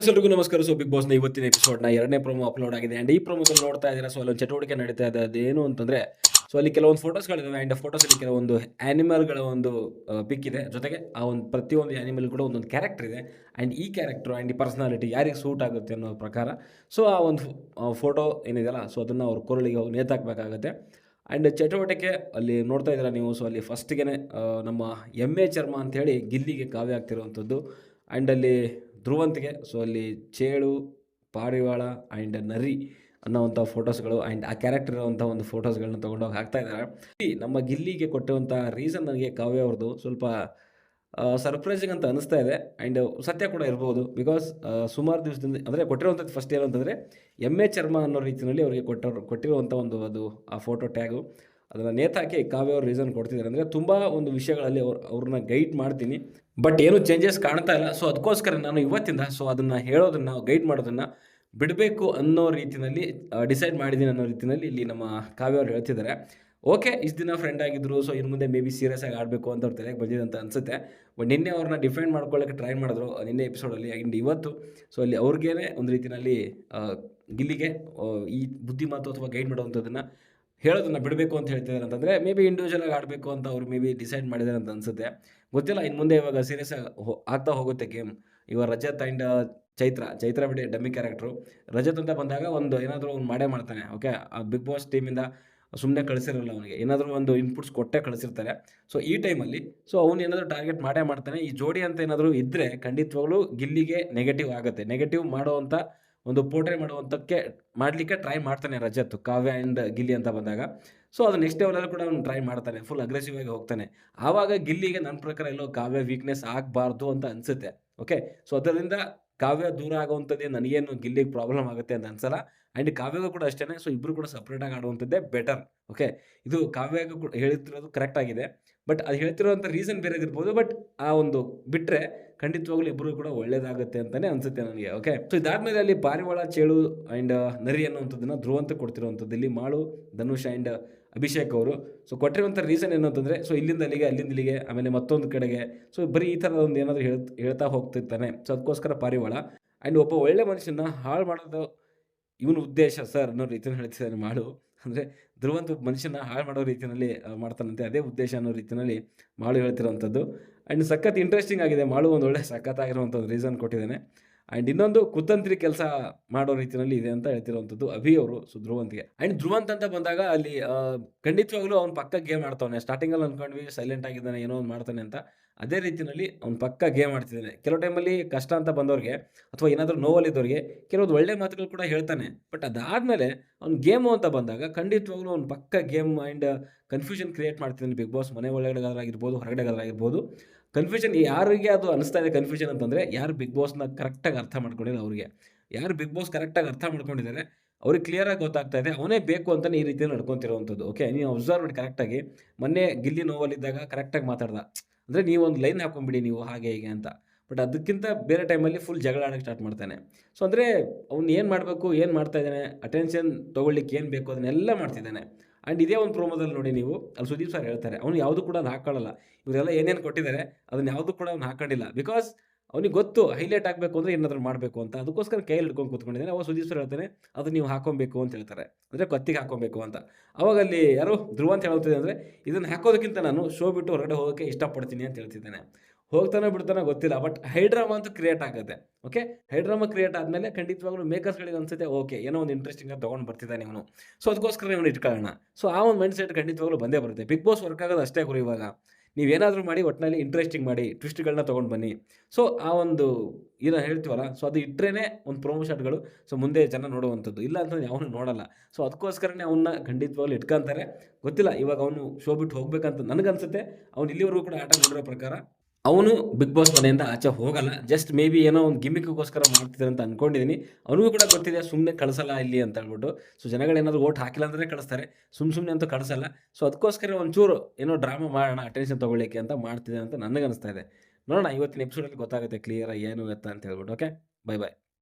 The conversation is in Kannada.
ಎಲ್ರಿಗೂ ನಮಸ್ಕಾರ. ಸೊ ಬಿಗ್ ಬಾಸ್ನ ಇವತ್ತಿನ ಎಪಿಸೋಡ್ನ ಎರಡನೇ ಪ್ರೊಮೋ ಅಪ್ಲೋಡ್ ಆಗಿದೆ. ಆ್ಯಂಡ್ ಈ ಪ್ರೊಮೋದಲ್ಲಿ ನೋಡ್ತಾ ಇದ್ದೀರಾ ಸೊ ಅಲ್ಲೊಂದು ಚಟುವಟಿಕೆ ನಡೀತಾ ಇದೆ. ಅದೇನು ಅಂತಂದರೆ ಸೊ ಅಲ್ಲಿ ಕೆಲವೊಂದು ಫೋಟೋಸ್ಗಳಿದ್ದಾವೆ ಆ್ಯಂಡ್ ಫೋಟೋಸಲ್ಲಿ ಕೆಲವೊಂದು ಆ್ಯನಿಮಲ್ಗಳ ಒಂದು ಪಿಕ್ ಇದೆ. ಜೊತೆಗೆ ಆ ಒಂದು, ಪ್ರತಿಯೊಂದು ಆ್ಯನಿಮಲ್ ಕೂಡ ಒಂದೊಂದು ಕ್ಯಾರೆಕ್ಟರ್ ಇದೆ. ಆ್ಯಂಡ್ ಈ ಕ್ಯಾರೆಕ್ಟರ್ ಆ್ಯಂಡ್ ಈ ಪರ್ಸನಾಲಿಟಿ ಯಾರಿಗೆ ಸೂಟ್ ಆಗುತ್ತೆ ಅನ್ನೋ ಪ್ರಕಾರ ಸೊ ಆ ಒಂದು ಫೋಟೋ ಏನಿದೆಯಲ್ಲ ಸೊ ಅದನ್ನು ಅವ್ರ ಕೊರಳಿಗೆ ನೇತಾಕಬೇಕಾಗತ್ತೆ. ಆ್ಯಂಡ್ ಚಟುವಟಿಕೆ ಅಲ್ಲಿ ನೋಡ್ತಾ ಇದ್ದೀರಾ ನೀವು ಸೊ ಅಲ್ಲಿ ಫಸ್ಟ್ಗೆ ನಮ್ಮ ಎಮ್ಮೆ ಚರ್ಮ ಹೇಳಿ ಗಿಲ್ಲಿಗೆ ಕಾವ್ಯ ಆಗ್ತಿರುವಂಥದ್ದು ಆ್ಯಂಡ್ ಅಲ್ಲಿ ಧ್ರುವಂತಿಗೆ. ಸೊ ಅಲ್ಲಿ ಚೇಳು, ಪಾರಿವಾಳ ಆ್ಯಂಡ್ ನರಿ ಅನ್ನೋವಂಥ ಫೋಟೋಸ್ಗಳು ಆ್ಯಂಡ್ ಆ ಕ್ಯಾರೆಕ್ಟರ್ ಇರುವಂಥ ಒಂದು ಫೋಟೋಸ್ಗಳನ್ನ ತೊಗೊಂಡೋಗಿ ಹಾಕ್ತಾ ಇದ್ದಾರೆ. ನಮ್ಮ ಗಿಲ್ಲಿಗೆ ಕೊಟ್ಟಿರುವಂಥ ರೀಸನ್ ನನಗೆ ಕಾವ್ಯ ಅವ್ರದ್ದು ಸ್ವಲ್ಪ ಸರ್ಪ್ರೈಸಿಂಗ್ ಅಂತ ಅನಿಸ್ತಾ ಇದೆ. ಆ್ಯಂಡ್ ಸತ್ಯ ಕೂಡ ಇರ್ಬೋದು. ಬಿಕಾಸ್ ಸುಮಾರು ದಿವಸದಿಂದ ಅಂದರೆ ಕೊಟ್ಟಿರುವಂಥದ್ದು ಫಸ್ಟ್ ಏನು ಅಂತಂದರೆ ಎ ಚರ್ಮ ಅನ್ನೋ ರೀತಿಯಲ್ಲಿ ಅವರಿಗೆ ಕೊಟ್ಟರು ಕೊಟ್ಟಿರುವಂಥ ಒಂದು ಅದು, ಆ ಫೋಟೋ ಟ್ಯಾಗು ಅದನ್ನು ನೇತಾಕಿ ಕಾವ್ಯ ಅವ್ರ ರೀಸನ್ ಕೊಡ್ತಿದ್ದಾರೆ. ಅಂದರೆ ತುಂಬ ಒಂದು ವಿಷಯಗಳಲ್ಲಿ ಅವ್ರು, ಅವ್ರನ್ನ ಗೈಡ್ ಮಾಡ್ತೀನಿ. ಬಟ್ ಏನು ಚೇಂಜಸ್ ಕಾಣ್ತಾ ಇಲ್ಲ. ಸೊ ಅದಕ್ಕೋಸ್ಕರ ನಾನು ಇವತ್ತಿಂದ ಸೊ ಅದನ್ನು ಹೇಳೋದನ್ನು ಗೈಡ್ ಮಾಡೋದನ್ನು ಬಿಡಬೇಕು ಅನ್ನೋ ರೀತಿಯಲ್ಲಿ ಡಿಸೈಡ್ ಮಾಡಿದ್ದೀನಿ ಅನ್ನೋ ರೀತಿಯಲ್ಲಿ ಇಲ್ಲಿ ನಮ್ಮ ಕಾವ್ಯ ಅವರು ಹೇಳ್ತಿದ್ದಾರೆ. ಓಕೆ ಇಷ್ಟು ದಿನ ಫ್ರೆಂಡ್ ಆಗಿದ್ರು ಸೊ ಇನ್ನು ಮುಂದೆ ಮೇ ಬಿ ಸೀರಿಯಸ್ ಆಗಿ ಆಡಬೇಕು ಅಂತ ಅವ್ರು ತಲೆಗೆ ಬಂದಿದೆ ಅಂತ ಅನಿಸುತ್ತೆ. ಬಟ್ ನಿನ್ನೆ ಅವ್ರನ್ನ ಡಿಫೆಂಡ್ ಮಾಡ್ಕೊಳ್ಳೋಕೆ ಟ್ರೈ ಮಾಡಿದ್ರು ನಿನ್ನೆ ಎಪಿಸೋಡಲ್ಲಿ ಆ್ಯಂಡ್ ಇವತ್ತು ಸೊ ಅಲ್ಲಿ ಅವ್ರಿಗೇನೆ ಒಂದು ರೀತಿಯಲ್ಲಿ ಗಿಲ್ಲಿಗೆ ಈ ಬುದ್ಧಿಮಾತು ಅಥವಾ ಗೈಡ್ ಮಾಡುವಂಥದ್ದನ್ನು ಹೇಳೋದನ್ನ ಬಿಡಬೇಕು ಅಂತ ಹೇಳ್ತಿದ್ದಾರೆ ಅಂತಂದರೆ ಮೇ ಬಿ ಇಂಡಿವಿಜುವಲ್ ಆಗಿ ಆಡಬೇಕು ಅಂತ ಅವ್ರು ಮೇ ಬಿ ಡಿಸೈಡ್ ಮಾಡಿದ್ದಾರೆ ಅಂತ ಅನಿಸುತ್ತೆ. ಗೊತ್ತಿಲ್ಲ ಇನ್ನು ಮುಂದೆ ಇವಾಗ ಸೀರಿಯಸ್ ಆಗಿ ಆಗ್ತಾ ಹೋಗುತ್ತೆ ಗೇಮ್ ಇವಾಗ ರಜತ್ ಆ್ಯಂಡ್ ಚೈತ್ರ ಚೈತ್ರ ಬಿಡಿ ಡಮ್ಮಿ ಕ್ಯಾರೆಕ್ಟ್ರು ರಜತ್ ಅಂತ ಬಂದಾಗ ಒಂದು ಏನಾದರೂ ಅವ್ನು ಮಾಡೇ ಮಾಡ್ತಾನೆ ಓಕೆ ಆ ಬಿಗ್ ಬಾಸ್ ಟೀಮಿಂದ ಸುಮ್ಮನೆ ಕಳಿಸಿರಲ್ಲ ಅವನಿಗೆ. ಏನಾದರೂ ಒಂದು ಇನ್ಪುಟ್ಸ್ ಕೊಟ್ಟೆ ಕಳಿಸಿರ್ತಾರೆ. ಸೊ ಈ ಟೈಮಲ್ಲಿ ಸೊ ಅವನು ಏನಾದರೂ ಟಾರ್ಗೆಟ್ ಮಾಡೇ ಮಾಡ್ತಾನೆ. ಈ ಜೋಡಿ ಅಂತ ಏನಾದರೂ ಇದ್ದರೆ ಖಂಡಿತವಾಗ್ಲೂ ಗಿಲ್ಲಿಗೆ ನೆಗೆಟಿವ್ ಆಗುತ್ತೆ. ನೆಗೆಟಿವ್ ಮಾಡುವಂಥ ಒಂದು ಪೋರ್ಟ್ರೇ ಮಾಡುವಂಥಕ್ಕೆ ಮಾಡಲಿಕ್ಕೆ ಟ್ರೈ ಮಾಡ್ತಾನೆ ರಜತ್, ಕಾವ್ಯ ಆ್ಯಂಡ್ ಗಿಲ್ಲಿ ಅಂತ ಬಂದಾಗ. ಸೊ ಅದು ನೆಕ್ಸ್ಟ್ ಲೆವೆಲಲ್ಲಿ ಕೂಡ ಅವ್ನು ಟ್ರೈ ಮಾಡ್ತಾನೆ ಫುಲ್ ಅಗ್ರೆಸಿವ್ ಆಗಿ ಹೋಗ್ತಾನೆ. ಆವಾಗ ಗಿಲ್ಲಿಗೆ ನನ್ನ ಪ್ರಕಾರ ಎಲ್ಲೋ ಕಾವ್ಯ ವೀಕ್ನೆಸ್ ಆಗಬಾರ್ದು ಅಂತ ಅನಿಸುತ್ತೆ ಓಕೆ ಸೊ ಅದರಿಂದ ಕಾವ್ಯ ದೂರ ಆಗುವಂಥದ್ದೇ ನನಗೇನು ಗಿಲ್ಲಿಗೆ ಪ್ರಾಬ್ಲಮ್ ಆಗುತ್ತೆ ಅಂತ ಅನ್ಸಲ್ಲ. ಆ್ಯಂಡ್ ಕಾವ್ಯಗೂ ಕೂಡ ಅಷ್ಟೇ ಸೊ ಇಬ್ಬರು ಕೂಡ ಸಪ್ರೇಟಾಗಿ ಆಡುವಂಥದ್ದೇ ಬೆಟರ್ ಓಕೆ ಇದು ಕಾವ್ಯಗೂ ಕೂಡ ಹೇಳ್ತಿರೋದು ಕರೆಕ್ಟ್ ಆಗಿದೆ. ಬಟ್ ಅದು ಹೇಳ್ತಿರೋಂಥ ರೀಸನ್ ಬೇರೆ ಇರ್ಬೋದು ಬಟ್ ಆ ಒಂದು ಬಿಟ್ಟರೆ ಖಂಡಿತವಾಗ್ಲೂ ಇಬ್ಬರು ಕೂಡ ಒಳ್ಳೇದಾಗುತ್ತೆ ಅಂತಲೇ ಅನಿಸುತ್ತೆ ನನಗೆ. ಓಕೆ ಸೊ ಇದಾದ್ಮೇಲೆ ಅಲ್ಲಿ ಪಾರಿವಾಳ ಚೇಳು ಆ್ಯಂಡ್ ನರಿ ಅನ್ನುವಂಥದ್ದನ್ನು ಧ್ರುವಂತ ಕೊಡ್ತಿರುವಂಥದ್ದು. ಇಲ್ಲಿ ಮಾಳು, ಧನುಷ್ ಆ್ಯಂಡ್ ಅಭಿಷೇಕ್ ಅವರು. ಸೊ ಕೊಟ್ಟಿರುವಂಥ ರೀಸನ್ ಏನು ಅಂತಂದರೆ ಸೊ ಇಲ್ಲಿಂದ ಅಲ್ಲಿಗೆ, ಅಲ್ಲಿಂದ ಇಲ್ಲಿಗೆ, ಆಮೇಲೆ ಮತ್ತೊಂದು ಕಡೆಗೆ. ಸೊ ಬರೀ ಈ ಥರದ ಒಂದು ಏನಾದರೂ ಹೇಳ್ ಹೇಳ್ತಾ ಹೋಗ್ತಿರ್ತಾನೆ. ಸೊ ಅದಕ್ಕೋಸ್ಕರ ಪಾರಿವಾಳ. ಆ್ಯಂಡ್ ಒಬ್ಬ ಒಳ್ಳೆ ಮನುಷ್ಯನ ಹಾಳು ಮಾಡೋದು ಇವನ ಉದ್ದೇಶ, ಸರ್, ಅನ್ನೋ ರೀತಿಯಲ್ಲಿ ಹೇಳ್ತಿದ್ದಾನೆ ಮಾಡು. ಅಂದರೆ ಧ್ರುವಂತ ಮನುಷ್ಯನ ಹಾಳು ಮಾಡೋ ರೀತಿಯಲ್ಲಿ ಮಾಡ್ತಾನಂತೆ. ಅದೇ ಉದ್ದೇಶ ಅನ್ನೋ ರೀತಿಯಲ್ಲಿ ಮಾಡು ಹೇಳ್ತಿರೋವಂಥದ್ದು. ಆ್ಯಂಡ್ ಸಖತ್ ಇಂಟ್ರೆಸ್ಟಿಂಗ್ ಆಗಿದೆ. ಮಾಡು ಒಂದು ಒಳ್ಳೆ ಸಖತ್ತಾಗಿರುವಂಥ ಒಂದು ರೀಸನ್ ಕೊಟ್ಟಿದ್ದಾನೆ. ಆ್ಯಂಡ್ ಇನ್ನೊಂದು ಕುತಂತ್ರಿ ಕೆಲಸ ಮಾಡೋ ರೀತಿಯಲ್ಲಿ ಇದೆ ಅಂತ ಹೇಳ್ತಿರುವಂಥದ್ದು ಅಭಿ ಅವರು, ಸೊ ಧ್ರುವಂತಿಗೆ. ಆ್ಯಂಡ್ ಧ್ರುವಂತ ಅಂತ ಬಂದಾಗ ಅಲ್ಲಿ ಖಂಡಿತವಾಗ್ಲೂ ಅವ್ನು ಪಕ್ಕ ಗೇಮ್ ಆಡ್ತಾವನೆ. ಸ್ಟಾರ್ಟಿಂಗಲ್ಲಿ ಅಂದ್ಕೊಂಡ್ವಿ ಸೈಲೆಂಟ್ ಆಗಿದ್ದಾನೆ, ಏನೋ ಒಂದು ಮಾಡ್ತಾನೆ ಅಂತ. ಅದೇ ರೀತಿಯಲ್ಲಿ ಅವ್ನು ಪಕ್ಕ ಗೇಮ್ ಆಡ್ತಿದ್ದಾನೆ ಕೆಲವು ಟೈಮಲ್ಲಿ ಕಷ್ಟ ಅಂತ ಬಂದವ್ರಿಗೆ ಅಥವಾ ಏನಾದರೂ ನೋವಲ್ಲಿದ್ದವ್ರಿಗೆ ಕೆಲವೊಂದು ಒಳ್ಳೆ ಮಾತುಗಳು ಕೂಡ ಹೇಳ್ತಾನೆ. ಬಟ್ ಅದಾದಮೇಲೆ ಅವ್ನು ಗೇಮು ಅಂತ ಬಂದಾಗ ಖಂಡಿತವಾಗ್ಲೂ ಅವ್ನು ಪಕ್ಕ ಗೇಮ್ ಆ್ಯಂಡ್ ಕನ್ಫ್ಯೂಷನ್ ಕ್ರಿಯೇಟ್ ಮಾಡ್ತಿದ್ದಾನೆ ಬಿಗ್ ಬಾಸ್ ಮನೆ ಒಳಗಡೆಗಾದ್ರಾಗಿರ್ಬೋದು ಹೊರಗಡೆಗಾದ್ರಾಗಿರ್ಬೋದು ಕನ್ಫ್ಯೂಷನ್ ಯಾರಿಗೆ ಅದು ಅನಿಸ್ತಾ ಇದೆ ಕನ್ಫ್ಯೂಷನ್ ಅಂತಂದರೆ ಯಾರು ಬಿಗ್ ಬಾಸ್ನ ಕರೆಕ್ಟಾಗಿ ಅರ್ಥ ಮಾಡ್ಕೊಂಡಿಲ್ಲ ಅವರಿಗೆ. ಯಾರು ಬಿಗ್ ಬಾಸ್ ಕರೆಕ್ಟಾಗಿ ಅರ್ಥ ಮಾಡ್ಕೊಂಡಿದ್ದಾರೆ, ಅವ್ರಿಗೆ ಕ್ಲಿಯರಾಗಿ ಗೊತ್ತಾಗ್ತಾ ಇದೆ, ಅವನೇ ಬೇಕು ಅಂತಲೇ ಈ ರೀತಿಯಲ್ಲಿ ನಡ್ಕೊತಿರುವಂಥದ್ದು. ಓಕೆ ನೀವು ಅಬ್ಸರ್ವ್ ಮಾಡಿ ಕರೆಕ್ಟಾಗಿ ಮೊನ್ನೆ ಗಿಲ್ಲಿ ನೋವಲ್ಲಿದ್ದಾಗ ಕರೆಕ್ಟಾಗಿ ಮಾತಾಡ್ದ. ಅಂದರೆ ನೀವು ಒಂದು ಲೈನ್ ಹಾಕೊಂಬಿಡಿ ನೀವು ಹಾಗೆ ಹೀಗೆ ಅಂತ. ಬಟ್ ಅದಕ್ಕಿಂತ ಬೇರೆ ಟೈಮಲ್ಲಿ ಫುಲ್ ಜಗಳ ಆಡೋಕ್ಕೆ ಸ್ಟಾರ್ಟ್ ಮಾಡ್ತಾನೆ. ಸೊ ಅಂದರೆ ಅವ್ನು ಏನು ಮಾಡಬೇಕು, ಏನು ಮಾಡ್ತಾ ಇದ್ದಾನೆ ಅಟೆನ್ಷನ್ ತೊಗೊಳ್ಲಿಕ್ಕೆ ಏನು ಬೇಕು ಅದನ್ನೆಲ್ಲ ಮಾಡ್ತಿದ್ದಾನೆ. ಆ್ಯಂಡ್ ಇದೇ ಒಂದು ಪ್ರೋಮೋದಲ್ಲಿ ನೋಡಿ ನೀವು, ಅಲ್ಲಿ ಸುದೀಪ್ ಸರ್ ಹೇಳ್ತಾರೆ, ಅವ್ನು ಯಾವುದು ಕೂಡ ಅದು ಹಾಕೊಳ್ಳಲ್ಲ ಇವರೆಲ್ಲ ಏನೇನು ಕೊಟ್ಟಿದ್ದಾರೆ ಅದನ್ನ ಯಾವುದು ಕೂಡ ಅವ್ನು ಹಾಕೊಂಡಿಲ್ಲ. ಬಿಕಾಸ್ ಅವ್ನಿಗೆ ಗೊತ್ತು, ಹೈಲೈಟ್ ಆಗಬೇಕು ಅಂದರೆ ಏನಾದರೂ ಮಾಡಬೇಕು ಅಂತ. ಅದಕ್ಕೋಸ್ಕರ ಕೈಯಲ್ಲಿ ಹಿಡ್ಕೊಂಡು ಕೂತ್ಕೊಂಡಿದ್ದಾನೆ. ಅವಾಗ ಸುದೀಪ್ ಸರ್ ಹೇಳ್ತಾನೆ, ಅದು ನೀವು ಹಾಕೊಬೇಕು ಅಂತ ಹೇಳ್ತಾರೆ. ಅಂದರೆ ಕತ್ತಿಗೆ ಹಾಕೊಬೇಕು ಅಂತ. ಅವಾಗ ಅಲ್ಲಿ ಯಾರು ಧ್ರುವ ಅಂತ ಹೇಳ್ತಿದ್ದೆ ಅಂದರೆ, ಇದನ್ನು ಹಾಕೋದಕ್ಕಿಂತ ನಾನು ಶೋ ಬಿಟ್ಟು ಹೊರಗಡೆ ಹೋಗೋಕ್ಕೆ ಇಷ್ಟಪಡ್ತೀನಿ ಅಂತ ಹೇಳ್ತಿದ್ದಾನೆ. ಹೋಗ್ತಾನೆ ಬಿಡ್ತಾನೆ ಗೊತ್ತಿಲ್ಲ, ಬಟ್ ಹೈಡ್ರಾಮಾ ಅಂತೂ ಕ್ರಿಯೇಟ್ ಆಗುತ್ತೆ. ಓಕೆ? ಹೈಡ್ರಾಮಾ ಕ್ರಿಯೇಟ್ ಆದಮೇಲೆ ಖಂಡಿತವಾಗ್ಲೂ ಮೇಕರ್ಸ್ಗಳಿಗೆ ಅನ್ಸುತ್ತೆ, ಓಕೆ, ಏನೋ ಒಂದು ಇಂಟ್ರೆಸ್ಟಿಂಗ್ ಆಗಿ ತೊಗೊಂಡು ಬರ್ತಿದ್ದಾನೆ ಇವನು. ಸೊ ಅದಕ್ಕೋಸ್ಕರ ಇವನು ಇಟ್ಕೊಳ್ಳೋಣ. ಸೊ ಆ ಒಂದು ಮೈಂಡ್ ಸೆಟ್ ಖಂಡಿತವಾಗ್ಲೂ ಬಂದೇ ಬರುತ್ತೆ. ಬಿಗ್ ಬಾಸ್ ವರ್ಕ್ ಆಗೋದು ಅಷ್ಟೇ ಗುರು ಇವಾಗ. ನೀವೇನಾದರೂ ಮಾಡಿ ಒಟ್ಟಿನಲ್ಲಿ ಇಂಟ್ರೆಸ್ಟಿಂಗ್ ಮಾಡಿ ಟ್ವಿಸ್ಟ್ಗಳನ್ನ ತೊಗೊಂಡು ಬನ್ನಿ. ಸೊ ಆ ಒಂದು ಏನೋ ಹೇಳ್ತೀವಲ್ಲ ಸೊ ಅದು ಇಟ್ಟರೆ ಒಂದು ಪ್ರೊಮೋ ಶಾಟ್ಗಳು ಸೊ ಮುಂದೆ ಜನ ನೋಡುವಂಥದ್ದು. ಇಲ್ಲ ಅಂತಂದ್ರೆ ಅವನು ನೋಡಲ್ಲ. ಸೊ ಅದಕ್ಕೋಸ್ಕರನೇ ಅವನ್ನ ಖಂಡಿತವಾಗ್ಲೂ ಇಟ್ಕೊಂತಾರೆ. ಗೊತ್ತಿಲ್ಲ, ಇವಾಗ ಅವನು ಶೋ ಬಿಟ್ಟು ಹೋಗ್ಬೇಕಂತ ನನಗನ್ಸುತ್ತೆ. ಅವ್ನು ಇಲ್ಲಿವರೆಗೂ ಕೂಡ ಆಟ ಮಾಡಿರೋ ಪ್ರಕಾರ ಅವನು ಬಿಗ್ ಬಾಸ್ ಮನೆಯಿಂದ ಆಚೆ ಹೋಗಲ್ಲ. ಜಸ್ಟ್ ಮೇ ಬಿ ಏನೋ ಒಂದು ಗಿಮಿಕ್ಗೋಸ್ಕರ ಮಾಡ್ತಿದ್ದಾರೆ ಅಂತ ಅನ್ಕೊಂಡಿದ್ದೀನಿ ಅವನಿಗೂ ಕೂಡ ಗೊತ್ತಿದೆ ಸುಮ್ಮನೆ ಕಳಿಸಲ್ಲ ಇಲ್ಲಿ ಅಂತ ಹೇಳ್ಬಿಟ್ಟು. ಸೊ ಜನಗಳೇನಾದರೂ ಓಟ್ ಹಾಕಿಲ್ಲ ಅಂದರೆ ಕಳಿಸ್ತಾರೆ. ಸುಮ್ಮ ಸುಮ್ಮನೆ ಅಂತೂ ಕಳಿಸಲ್ಲ. ಸೊ ಅದಕ್ಕೋಸ್ಕರ ಒಂಚೂರು ಏನೋ ಡ್ರಾಮಾ ಮಾಡೋಣ ಅಟೆನ್ಷನ್ ತೊಗೊಳ್ಳಿಕ್ಕೆ ಅಂತ ಮಾಡ್ತಿದೆ ಅಂತ ನನಗನ್ನಿಸ್ತಾ ಇದೆ. ನೋಡೋಣ, ಇವತ್ತಿನ ಎಪಿಸೋಡಲ್ಲಿ ಗೊತ್ತಾಗುತ್ತೆ ಕ್ಲಿಯರ್ ಏನು ಎತ್ತ ಅಂತ ಹೇಳ್ಬಿಟ್ಟು ಓಕೆ ಬೈ ಬಾಯ್